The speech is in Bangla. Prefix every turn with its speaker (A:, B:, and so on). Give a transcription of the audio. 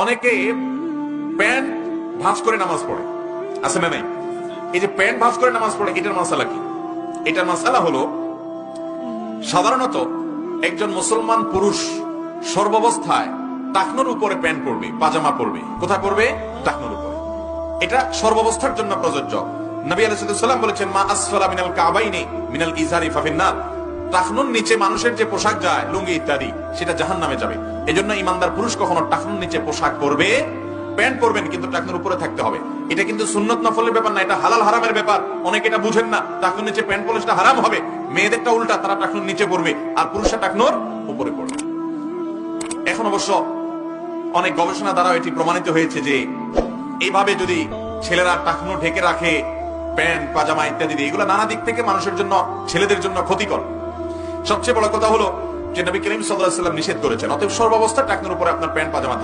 A: অনেকে প্যান্ট ভাঁজ করে নামাজ পড়ে। আছে না নাই? এই যে প্যান্ট ভাঁজ করে নামাজ পড়ে, এটার মাসালা কি? এটার মাসালা হলো, সাধারণত একজন মুসলমান পুরুষ সর্বাবস্থায় টাকনোর উপরে প্যান্ট পরবে, পাজামা পরবে। কোথায় পরবে? টাকনোর উপরে। এটা সর্বাবস্থার জন্য প্রযোজ্য। নবী আলাইসাল্লাম বলেছেন, মা আসফালা মিনাল কাবাইনি মিনাল ইজারি ফাফিন্নার টাকনুর নিচে মানুষের যে পোশাক যায়, লুঙ্গি ইত্যাদি, সেটা জাহান নামে যাবে। এজন্য ইমানদার পুরুষ কখনো টাকনুর নিচে পোশাক পরবে, প্যান্ট পরবেন, কিন্তু টাকনুর উপরে থাকতে হবে। এটা কিন্তু সুন্নত নফলের ব্যাপার না, এটা হালাল হারামের ব্যাপার। অনেকে এটা বুঝেন না টাকনুর নিচে প্যান্ট পরলে সেটা হারাম হবে। মেয়েদেরটা উল্টা, তারা টাকনুর নিচে পড়বে আর পুরুষরা টাকনুর উপরে পড়বে। এখন অবশ্য অনেক গবেষণা দ্বারা এটি প্রমাণিত হয়েছে যে এইভাবে যদি ছেলেরা টাকনো ঢেকে রাখে, প্যান্ট, পাজামা ইত্যাদি এগুলো নানা দিক থেকে মানুষের জন্য, ছেলেদের জন্য ক্ষতিকর। সবচেয়ে বড় কথা হলো যে নবী করিম সাল্লাহ সাল্লাম নিষেধ করেছেন। অতএব সর্বাবস্থা টাকনোর উপরে আপনার প্যান্ট পাজামা